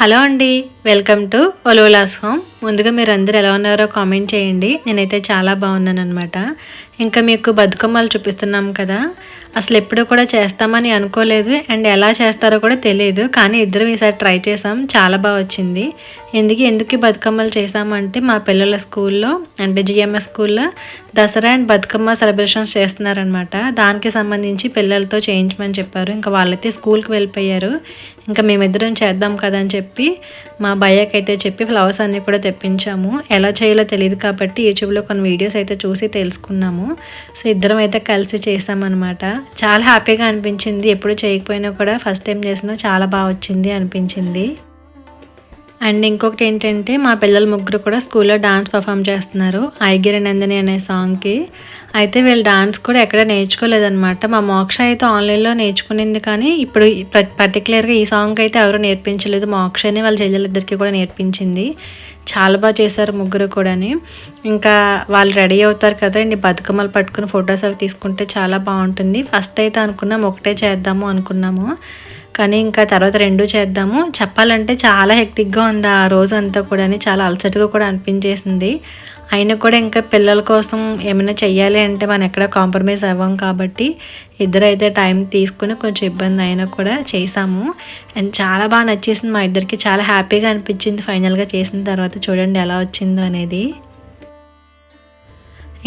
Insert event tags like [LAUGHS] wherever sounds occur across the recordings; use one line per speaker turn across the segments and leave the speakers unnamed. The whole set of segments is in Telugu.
హలో అండి వెల్కమ్ టు ఒలోలాస్ హోమ్. ముందుగా మీరు అందరు ఎలా ఉన్నారో కామెంట్ చేయండి. నేనైతే చాలా బాగున్నాను అనమాట ఇంకా మీకు బతుకమ్మలు చూపిస్తున్నాం కదా అసలు ఎప్పుడు కూడా చేస్తామని అనుకోలేదు. అండ్ ఎలా చేస్తారో కూడా తెలియదు కానీ ఇద్దరం ఈసారి ట్రై చేసాం. చాలా బాగా వచ్చింది. ఎందుకు ఎందుకు బతుకమ్మలు చేసామంటే మా పిల్లల స్కూల్లో అంటే జిఎంఎస్ స్కూల్లో దసరా అండ్ బతుకమ్మ సెలబ్రేషన్స్ చేస్తున్నారనమాట దానికి సంబంధించి పిల్లలతో చేయించమని చెప్పారు. ఇంకా వాళ్ళైతే స్కూల్కి వెళ్ళిపోయారు. ఇంకా మేమిద్దరం చేద్దాం కదా అని చెప్పి మా భయ్యకి అయితే చెప్పి ఫ్లవర్స్ అన్నీ కూడా తెప్పించాము. ఎలా చేయాలో తెలియదు కాబట్టి యూట్యూబ్లో కొన్ని వీడియోస్ అయితే చూసి తెలుసుకున్నాము. సో ఇద్దరం అయితే కలిసి చేసామన్నమాట. చాలా హ్యాపీగా అనిపించింది. ఎప్పుడు చేయకపోయినా కూడా ఫస్ట్ టైం చేసినా చాలా బాగా వచ్చింది అనిపించింది. అండ్ ఇంకొకటి ఏంటంటే మా పిల్లల ముగ్గురు కూడా స్కూల్లో డాన్స్ పర్ఫామ్ చేస్తున్నారు ఐగిరి నందిని అనే సాంగ్కి. అయితే వీళ్ళు డాన్స్ కూడా ఎక్కడ నేర్చుకోలేదన్నమాట. మా మోక్ష అయితే ఆన్లైన్లో నేర్చుకునింది కానీ ఇప్పుడు పర్టికులర్గా ఈ సాంగ్ అయితే ఎవరు నేర్పించలేదు. మోక్షని వాళ్ళ చెల్లెలిద్దరికీ కూడా నేర్పించింది. చాలా బాగా చేశారు ముగ్గురు కూడాని. ఇంకా వాళ్ళు రెడీ అవుతారు కదండి బతుకమ్మలు పట్టుకుని ఫొటోస్ అవి తీసుకుంటే చాలా బాగుంటుంది. ఫస్ట్ అయితే అనుకున్నాము ఒకటే చేద్దాము అనుకున్నాము. కానీ ఇంకా తర్వాత రెండు చేద్దాము. చెప్పాలంటే చాలా హెక్టిక్గా ఉంది ఆ రోజు అంతా కూడా చాలా అలసటగా కూడా అనిపించేసింది. అయినా కూడా ఇంకా పిల్లల కోసం ఏమైనా చెయ్యాలి అంటే మనం ఎక్కడ కాంప్రమైజ్ అవ్వం కాబట్టి ఇద్దరైతే టైం తీసుకుని కొంచెం ఇబ్బంది అయినా కూడా చేసాము అండ్ చాలా బాగా నచ్చేసింది మా ఇద్దరికి. చాలా హ్యాపీగా అనిపించింది ఫైనల్గా చేసిన తర్వాత చూడండి ఎలా వచ్చిందో అనేది.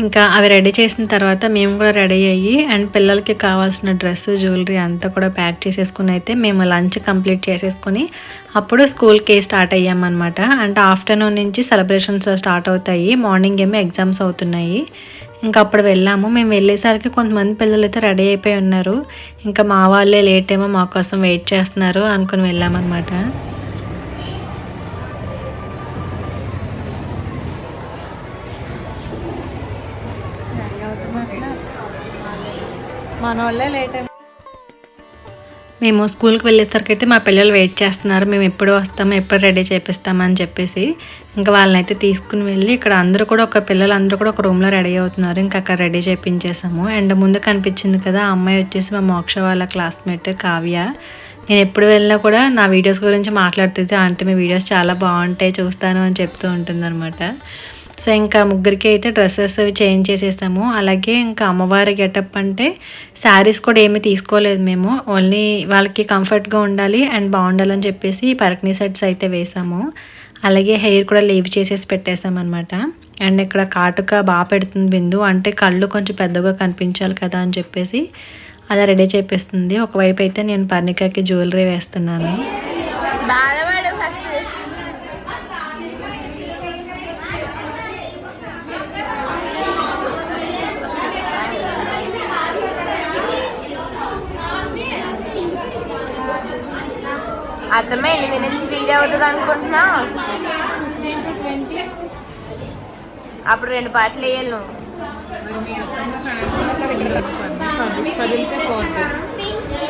ఇంకా అవి రెడీ చేసిన తర్వాత మేము కూడా రెడీ అయ్యి అండ్ పిల్లలకి కావాల్సిన డ్రెస్ జ్యువెలరీ అంతా కూడా ప్యాక్ చేసేసుకుని అయితే మేము లంచ్ కంప్లీట్ చేసేసుకుని అప్పుడు స్కూల్కి స్టార్ట్ అయ్యామన్నమాట. అంటే ఆఫ్టర్నూన్ నుంచి సెలబ్రేషన్స్ స్టార్ట్ అవుతాయి. మార్నింగ్ ఏమో ఎగ్జామ్స్ అవుతున్నాయి. ఇంకా అప్పుడు వెళ్ళాము. మేము వెళ్ళేసరికి కొంతమంది పిల్లలు అయితే రెడీ అయిపోయి ఉన్నారు. ఇంకా మా వాళ్ళే లేట్ ఏమో మా కోసం వెయిట్ చేస్తున్నారు అనుకుని వెళ్ళామన్నమాట.
మన వాళ్ళే లేట్
మేము స్కూల్కి వెళ్ళేసరికి అయితే మా పిల్లలు వెయిట్ చేస్తున్నారు. మేము ఎప్పుడు వస్తాము ఎప్పుడు రెడీ చేపిస్తామని చెప్పేసి ఇంకా వాళ్ళని అయితే తీసుకుని వెళ్ళి ఇక్కడ అందరూ కూడా ఒక పిల్లలు అందరూ కూడా ఒక రూమ్లో రెడీ అవుతున్నారు. ఇంకా అక్కడ రెడీ చేయించేసాము అండ్ ముందు కనిపించింది కదా ఆ అమ్మాయి వచ్చేసి మా మోక్ష వాళ్ళ క్లాస్మేట్ కావ్య. నేను ఎప్పుడు వెళ్ళినా కూడా నా వీడియోస్ గురించి మాట్లాడుతుంది. అంటే మీ వీడియోస్ చాలా బాగుంటాయి చూస్తాను అని చెప్తూ ఉంటుంది అనమాట సో ఇంకా ముగ్గురికి అయితే డ్రెస్సెస్ అవి చేంజ్ చేసేసాము అలాగే ఇంకా అమ్మవారి గెటప్ అంటే శారీస్ కూడా ఏమీ తీసుకోలేదు మేము. ఓన్లీ వాళ్ళకి కంఫర్ట్గా ఉండాలి అండ్ బాగుండాలని చెప్పేసి పరకనీ సెట్స్ అయితే వేసాము. అలాగే హెయిర్ కూడా లీవ్ చేసేసి పెట్టేసామన్నమాట. అండ్ ఇక్కడ కాటుక బాగా పెడుతుంది బిందు. అంటే కళ్ళు కొంచెం పెద్దగా కనిపించాలి కదా అని చెప్పేసి అలా రెడీ చేపిస్తుంది. ఒకవైపు అయితే నేను పర్ణికకి జ్యువెలరీ వేస్తున్నాను.
అర్థమే ఎన్ని మినిట్స్ వీడియో అవుతుంది అనుకుంటున్నా? అప్పుడు రెండు పాటలు వేయాలి నువ్వు.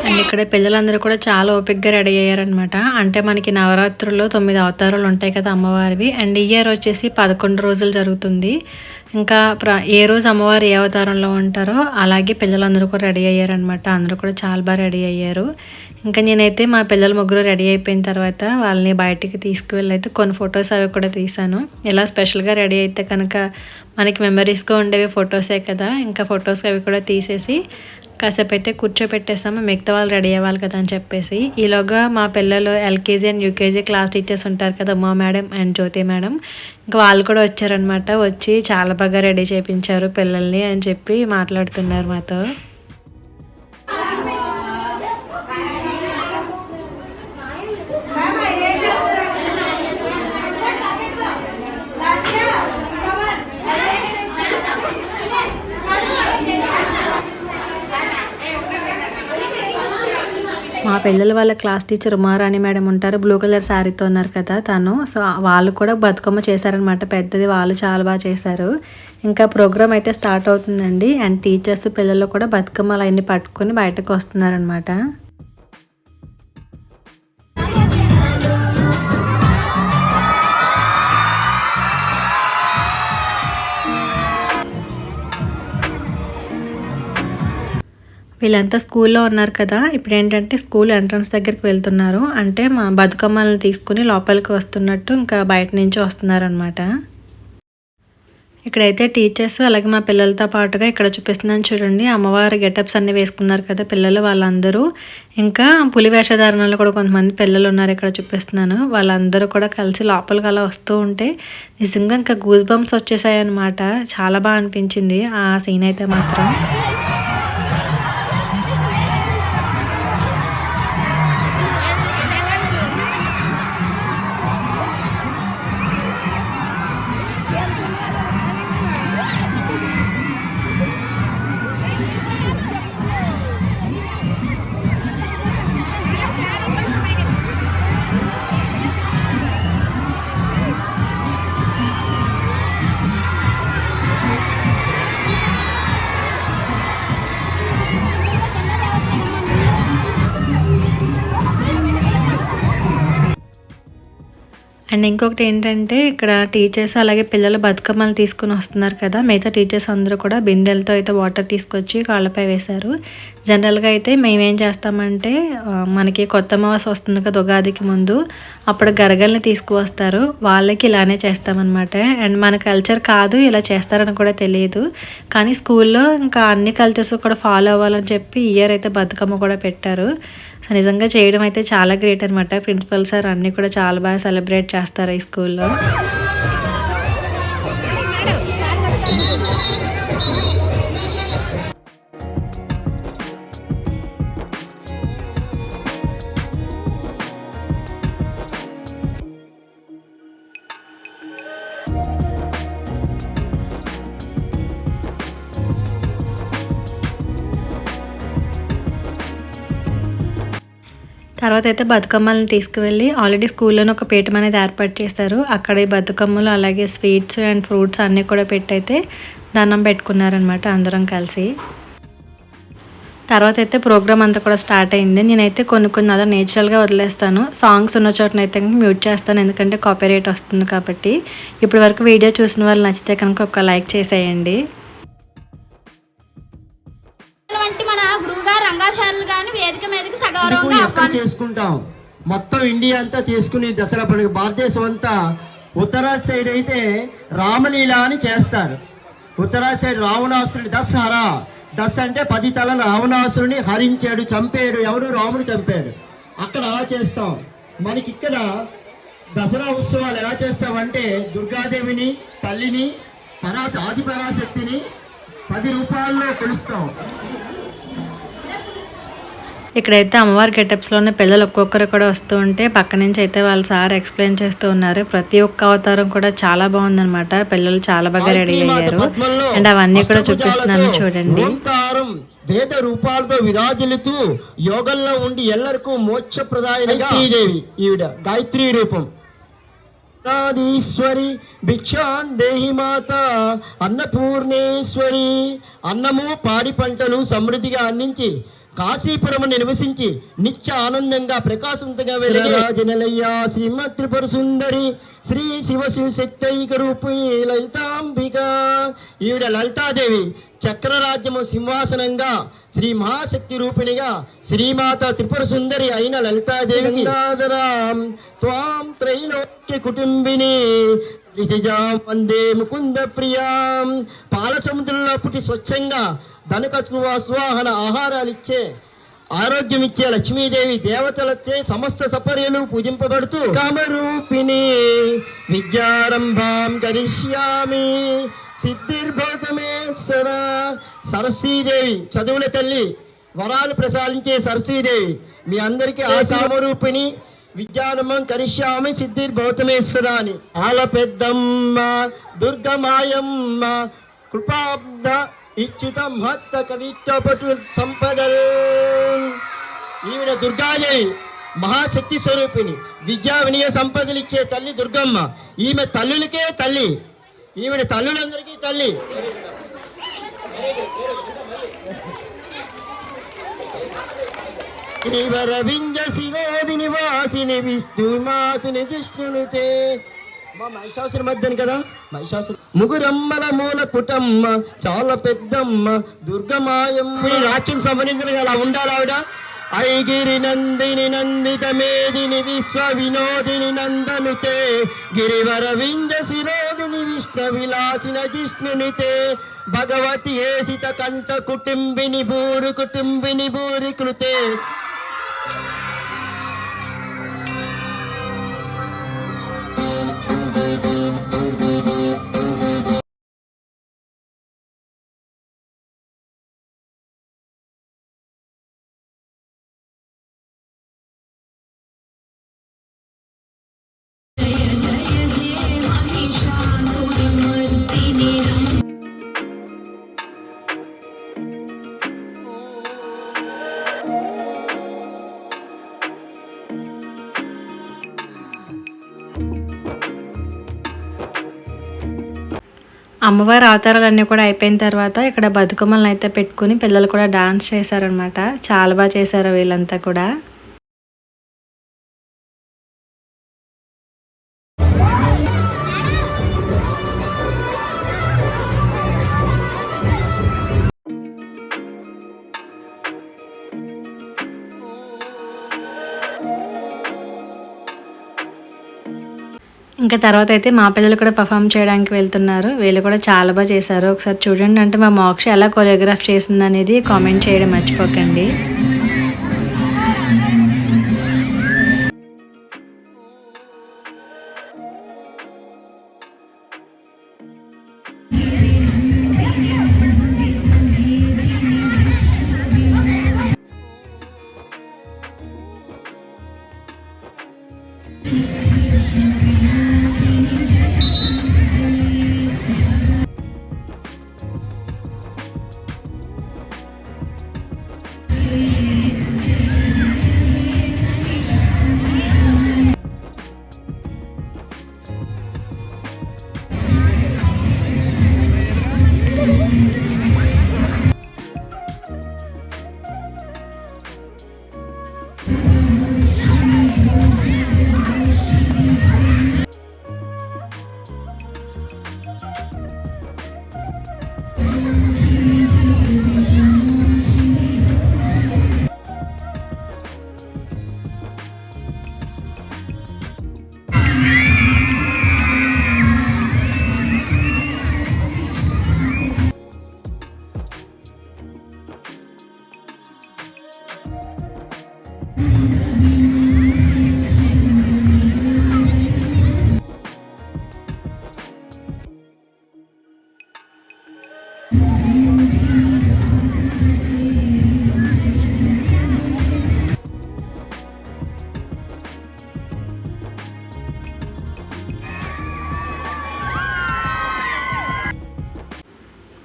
అండ్ ఇక్కడ పిల్లలందరూ కూడా చాలా ఓపిక్గా రెడీ అయ్యారనమాట అంటే మనకి నవరాత్రుల్లో తొమ్మిది అవతారాలు ఉంటాయి కదా అమ్మవారివి. అండ్ ఇయర్ వచ్చేసి పదకొండు రోజులు జరుగుతుంది. ఇంకా ప్ర ఏ రోజు అమ్మవారు ఏ అవతారంలో ఉంటారో అలాగే పిల్లలందరూ కూడా రెడీ అయ్యారనమాట అందరూ కూడా చాలా బాగా రెడీ అయ్యారు. ఇంకా నేనైతే మా పిల్లలు ముగ్గురు రెడీ అయిపోయిన తర్వాత వాళ్ళని బయటికి తీసుకువెళ్ళి అయితే కొన్ని ఫొటోస్ అవి కూడా తీసాను ఇలా స్పెషల్గా రెడీ అయితే కనుక మనకి మెమరీస్గా ఉండేవి ఫొటోసే కదా ఇంకా ఫొటోస్ అవి కూడా తీసేసి కాసేపు అయితే కూర్చోపెట్టేసాము మిగతా వాళ్ళు రెడీ అవ్వాలి కదా అని చెప్పేసి. ఈలోగా మా పిల్లలు LKG and UKG class teachers ఉంటారు కదా Uma madam and Jyothi madam. ఇంకా వాళ్ళు కూడా వచ్చారనమాట వచ్చి చాలా బాగా రెడీ చేయించారు పిల్లల్ని అని చెప్పి మాట్లాడుతున్నారు మాతో. మా పిల్లల వాళ్ళ క్లాస్ టీచర్ ఉమారాణి మేడం ఉంటారు. బ్లూ కలర్ శారీతో ఉన్నారు కదా తను. సో వాళ్ళు కూడా బతుకమ్మ చేశారనమాట పెద్దది వాళ్ళు చాలా బాగా చేశారు. ఇంకా ప్రోగ్రామ్ అయితే స్టార్ట్ అవుతుందండి. అండ్ టీచర్స్ పిల్లలు కూడా బతుకమ్మలు అవన్నీ పట్టుకొని బయటకు వస్తున్నారనమాట వీళ్ళంతా స్కూల్లో ఉన్నారు కదా ఇప్పుడు ఏంటంటే స్కూల్ ఎంట్రన్స్ దగ్గరికి వెళ్తున్నారు. అంటే మా బతుకమ్మల్ని తీసుకుని లోపలికి వస్తున్నట్టు ఇంకా బయట నుంచి వస్తున్నారనమాట ఇక్కడైతే టీచర్స్ అలాగే మా పిల్లలతో పాటుగా ఇక్కడ చూపిస్తున్నాను చూడండి. అమ్మవారి గెటప్స్ అన్ని వేసుకున్నారు కదా పిల్లలు వాళ్ళందరూ. ఇంకా పులి వేషధారణలో కూడా కొంతమంది పిల్లలు ఉన్నారు ఇక్కడ చూపిస్తున్నాను. వాళ్ళందరూ కూడా కలిసి లోపలికి అలా వస్తూ ఉంటే నిజంగా ఇంకా గూజ్ బంప్స్ వచ్చేసాయి అనమాట చాలా బాగా అనిపించింది ఆ సీన్ అయితే మాత్రం. అండ్ ఇంకొకటి ఏంటంటే ఇక్కడ టీచర్స్ అలాగే పిల్లలు బతుకమ్మలు తీసుకుని వస్తున్నారు కదా. మిగతా టీచర్స్ అందరూ కూడా బిందెలతో అయితే వాటర్ తీసుకొచ్చి కాళ్ళపై వేశారు. జనరల్గా అయితే మేమేం చేస్తామంటే మనకి కొత్త మాసం వస్తుంది కదా ఉగాదికి ముందు అప్పుడు గరగల్ని తీసుకువస్తారు. వాళ్ళకి ఇలానే చేస్తామన్నమాట. అండ్ మన కల్చర్ కాదు ఇలా చేస్తారని కూడా తెలియదు. కానీ స్కూల్లో ఇంకా అన్ని కల్చర్స్ కూడా ఫాలో అవ్వాలని చెప్పి ఇయర్ అయితే బతుకమ్మ కూడా పెట్టారు. సో నిజంగా చేయడం అయితే చాలా గ్రేట్ అనమాట ప్రిన్సిపల్ సార్ అన్నీ కూడా చాలా బాగా సెలబ్రేట్ చేస్తారు ఈ స్కూల్లో తర్వాత అయితే బతుకమ్మలను తీసుకువెళ్ళి ఆల్రెడీ స్కూల్లోనే ఒక పీఠం అనేది ఏర్పాటు చేశారు. అక్కడ ఈ బతుకమ్మలు అలాగే స్వీట్స్ అండ్ ఫ్రూట్స్ అన్నీ కూడా పెట్టయితే దండం పెట్టుకున్నారనమాట అందరం కలిసి. తర్వాత అయితే ప్రోగ్రామ్ అంతా కూడా స్టార్ట్ అయింది. నేనైతే కొన్ని కొన్ని అలా నేచురల్గా వదిలేస్తాను. సాంగ్స్ ఉన్న చోటనైతే కనుక మ్యూట్ చేస్తాను. ఎందుకంటే కాపీరైట్ వస్తుంది కాబట్టి. ఇప్పటి వరకు వీడియో చూసిన వాళ్ళు నచ్చితే కనుక ఒక లైక్ చేసేయండి.
రంగాచార్యులు గాని వేదిక మీదకి సగౌరవంగా
ఎక్కడ చేసుకుంటాం? మొత్తం ఇండియా అంతా చేసుకుని దసరా పండుగ భారతదేశం అంతా ఉత్తరాది సైడ్ అయితే రామలీల అని చేస్తారు. ఉత్తరాది సైడ్ రావణాసురుడి దసరా. దశ అంటే పది తలల రావణాసురుని హరించాడు చంపాడు. ఎవడు రాముడు చంపాడు. అక్కడ అలా చేస్తాం. మనకి ఇక్కడ దసరా ఉత్సవాలు ఎలా చేస్తామంటే దుర్గాదేవిని తల్లిని పరాశ ఆది పరాశక్తిని పది రూపాయల్లో కొలుస్తాం.
ఇక్కడైతే అమ్మవారి గెటప్స్లోనే పిల్లలు ఒక్కొక్కరు కూడా వస్తూ ఉంటే పక్క నుంచి అయితే వాళ్ళ సార్ ఎక్స్ప్లెయిన్ చేస్తూ ఉన్నారు. ప్రతి ఒక్క అవతారం కూడా చాలా బాగుందన్నమాట. పిల్లలు చాలా బాగా రెడీ అయ్యారు. అండ్ అవన్నీ కూడా చూపిస్తున్నాను చూడండి.
వేద రూపాలతో విరాజిల్లుతూ యోగంలో ఉండి ఎల్లరికూ మోక్షప్రదాయనిగా దేవి ఈవిడ గాయత్రి రూపం. అన్నాదీశ్వరి భిక్షాన్ దేహి మాత అన్నపూర్ణేశ్వరి అన్నము పాడి పంటలు సమృద్ధిగా అందించి కాశీపురము నివసించి నిత్య ఆనందంగా ప్రకాశవంతంగా వెలిగినలయ్య శ్రీమత్ త్రిపుర సుందరి శ్రీ శివ శివ శక్తైక రూపిణి లలితాంబిక. ఈవిడ లలితాదేవి చక్రరాజ్యము సింహాసనంగా శ్రీ మహాశక్తి రూపిణిగా శ్రీమాత త్రిపుర సుందరి అయిన లలితాదేవి త్వాం త్రైలోక్య కుటుంబిని రిషిజాం వందే ముకుంద ప్రియాం. పాల సముద్రంలో పుట్టి స్వచ్ఛంగా ధనకచుకు స్వాహన ఆహారాలు ఇచ్చే ఆరోగ్యం ఇచ్చే లక్ష్మీదేవి దేవతలచ్చే సమస్త సపర్యలు పూజింపబడుతూ కామరూపిణి విద్యారంభాం కరిష్యామి. సిద్ధిర్భూతమే సదా సరస్వీదేవి. చదువుల తల్లి వరాలు ప్రసాదించే సరస్వీదేవి. మీ అందరికీ ఆ కామరూపిణి విద్యారంభం కరిష్యామి సిద్ధిర్భూతమేశ్వర అని ఆల పెద్దమ్మ దుర్గమాయమ్మ కృపాబ్ద ఇచ్యుత మహత్త కవిత్వపటు సంపదల్. ఈవిడ దుర్గాదేవి మహాశక్తి స్వరూపిణి. విద్యా వినయ సంపదలు ఇచ్చే తల్లి దుర్గమ్మ. ఈమె తల్లులకే తల్లి. ఈవిడ తల్లులందరికీ తల్లి. శ్రీవరవింజ శివేది నివాసిని విష్ణుమాసిని జిష్ణునుతే. మా మహిషాసుర మధ్యని కదా? మహిషాసుర ముగురమ్మల మూల పుటమ్మ చాలా పెద్దమ్మ దుర్గమాయమ్మ. రాజ్యం సంబంధించిన అలా ఉండాలి ఐగిరి నందిని నందిత మేదిని విశ్వ వినోదిని నందనుతే. గిరివర వింజ శిరోదిని విష్ణు విలాసిన జిష్ణునితే. భగవతి ఏసిత కంఠ కుటుంబిని భూరి కుటుంబిని భూరి కృతే.
అమ్మవారి అవతారాలన్నీ కూడా అయిపోయిన తర్వాత ఇక్కడ బతుకమ్మలను అయితే పెట్టుకుని పిల్లలు కూడా డాన్స్ చేశారనమాట చాలా బాగా చేశారు వీళ్ళంతా కూడా. ఇంకా తర్వాత అయితే మా పిల్లలు కూడా పర్ఫామ్ చేయడానికి వెళ్తున్నారు. వీళ్ళు కూడా చాలా బాగా చేశారు. ఒకసారి చూడండి. అంటే మా మోక్ష ఎలా కొరియోగ్రాఫ్ చేసిందనేది కామెంట్ చేయడం మర్చిపోకండి.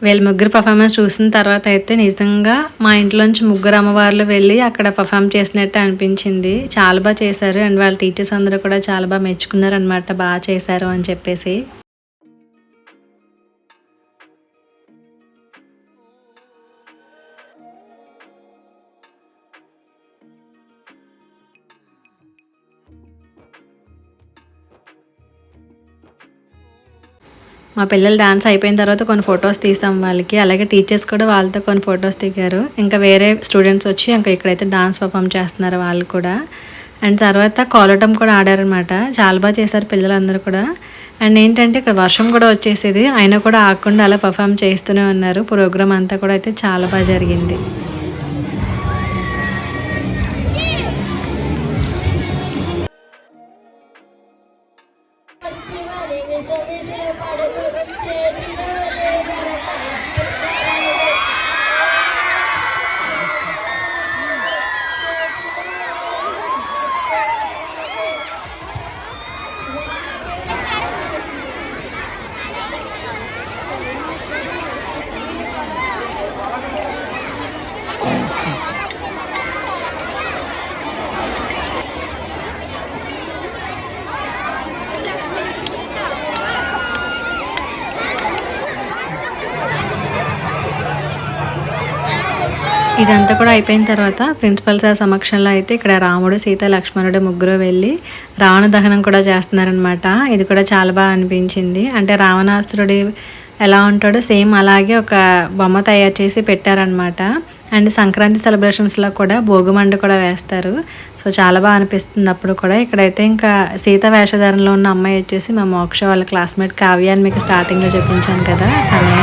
వీళ్ళ ముగ్గురు పర్ఫార్మెన్స్ చూసిన తర్వాత అయితే నిజంగా మా ఇంట్లోంచి ముగ్గురు అమ్మవార్లు వెళ్ళి అక్కడ పర్ఫామ్ చేసినట్టు అనిపించింది. చాలా బాగా చేశారు. అండ్ వాళ్ళ టీచర్స్ అందరూ కూడా చాలా బాగా మెచ్చుకున్నారు అనమాట బాగా చేశారు అని చెప్పేసి. మా పిల్లలు డాన్స్ అయిపోయిన తర్వాత కొన్ని ఫొటోస్ తీసాం వాళ్ళకి. అలాగే టీచర్స్ కూడా వాళ్ళతో కొన్ని ఫొటోస్ దిగారు. ఇంకా వేరే స్టూడెంట్స్ వచ్చి ఇంకా ఇక్కడైతే డాన్స్ పర్ఫామ్ చేస్తున్నారు వాళ్ళు కూడా. అండ్ తర్వాత కోలటం కూడా ఆడారనమాట చాలా బాగా చేశారు పిల్లలందరూ కూడా. అండ్ ఏంటంటే ఇక్కడ వర్షం కూడా వచ్చేసేది. అయినా కూడా ఆగకుండా అలా పర్ఫామ్ చేస్తూనే ఉన్నారు. ప్రోగ్రామ్ అంతా కూడా అయితే చాలా బాగా జరిగింది. ఇదంతా కూడా అయిపోయిన తర్వాత ప్రిన్సిపల్ సార్ సమక్షంలో అయితే ఇక్కడ రాముడు సీత లక్ష్మణుడు ముగ్గురు వెళ్ళి రావణ దహనం కూడా చేస్తున్నారనమాట ఇది కూడా చాలా బాగా అనిపించింది. అంటే రావణాసురుడి ఎలా ఉంటాడో సేమ్ అలాగే ఒక బొమ్మ తయారు చేసి పెట్టారనమాట అండ్ సంక్రాంతి సెలబ్రేషన్స్లో కూడా భోగిమండు కూడా వేస్తారు. సో చాలా బాగా అనిపిస్తుంది అప్పుడు కూడా. ఇక్కడైతే ఇంకా సీత వేషధారణలో ఉన్న అమ్మాయి వచ్చేసి మా మోక్ష వాళ్ళ క్లాస్మేట్ కావ్యాన్ని మీకు స్టార్టింగ్లో చూపించాను కదా తనే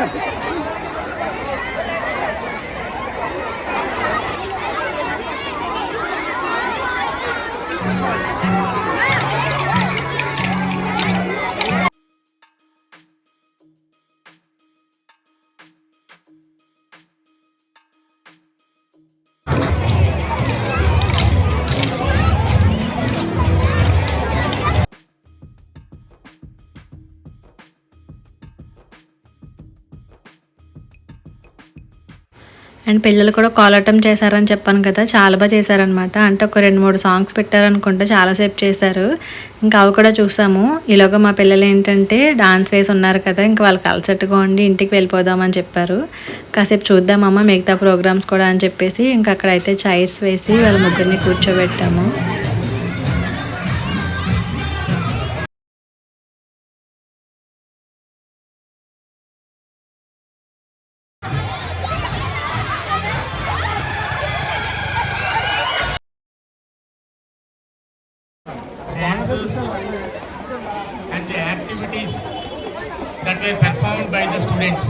Yeah. [LAUGHS] అండ్ పిల్లలు కూడా కాలటం చేశారని చెప్పాను కదా చాలా బాగా చేశారనమాట అంటే ఒక రెండు మూడు సాంగ్స్ పెట్టారనుకుంటే చాలాసేపు చేశారు. ఇంకా అవి కూడా చూసాము. ఈలోగా మా పిల్లలు ఏంటంటే డాన్స్ వేసి ఉన్నారు కదా ఇంకా వాళ్ళకి అలసట్టుగా ఉండి ఇంటికి వెళ్ళిపోదామని చెప్పారు. కాసేపు చూద్దామమ్మ మిగతా ప్రోగ్రామ్స్ కూడా అని చెప్పేసి ఇంకా అక్కడైతే చైర్స్ వేసి వాళ్ళ ముగ్గురిని కూర్చోబెట్టాము.
Were performed by the students,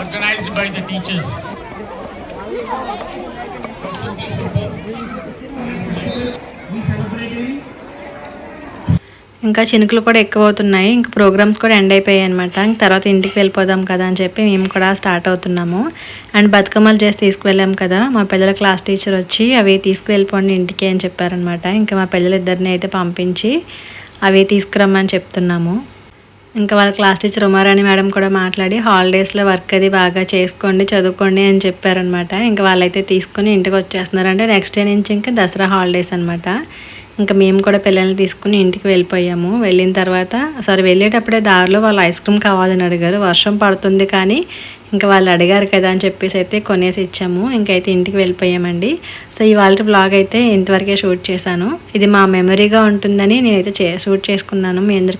organized by the teachers.
ఇంకా చినుకులు కూడా ఎక్కువ అవుతున్నాయి ఇంకా ప్రోగ్రామ్స్ కూడా ఎండ్ అయిపోయాయి అనమాట ఇంక తర్వాత ఇంటికి వెళ్ళిపోదాం కదా అని చెప్పి మేము కూడా స్టార్ట్ అవుతున్నాము. అండ్ బతుకమ్మలు చేసి తీసుకువెళ్ళాం కదా. మా పిల్లల క్లాస్ టీచర్ వచ్చి అవి తీసుకువెళ్ళిపోండి ఇంటికి అని చెప్పారనమాట ఇంకా మా పిల్లలిద్దరిని అయితే పంపించి అవి తీసుకురమ్మని చెప్తున్నాము. ఇంకా వాళ్ళ క్లాస్ టీచర్ ఉమారాణి మేడం కూడా మాట్లాడి హాలిడేస్లో వర్క్ అది బాగా చేసుకోండి చదువుకోండి అని చెప్పారనమాట. ఇంకా వాళ్ళైతే తీసుకుని ఇంటికి వచ్చేస్తున్నారు అంటే నెక్స్ట్ డే నుంచి ఇంకా దసరా హాలిడేస్ అనమాట. ఇంకా మేము కూడా పిల్లల్ని తీసుకుని ఇంటికి వెళ్ళిపోయాము. వెళ్ళిన తర్వాత సారీ వెళ్ళేటప్పుడే దారిలో వాళ్ళు ఐస్ క్రీమ్ కావాలని అడిగారు. వర్షం పడుతుంది కానీ ఇంకా వాళ్ళు అడిగారు కదా అని చెప్పేసి అయితే కొనేసి ఇచ్చాము. ఇంకైతే ఇంటికి వెళ్ళిపోయామండి. సో ఇవాళ బ్లాగ్ అయితే ఇంతవరకే షూట్ చేశాను. ఇది మా మెమరీగా ఉంటుందని నేనైతే చే షూట్ చేసుకున్నాను. మీ అందరికీ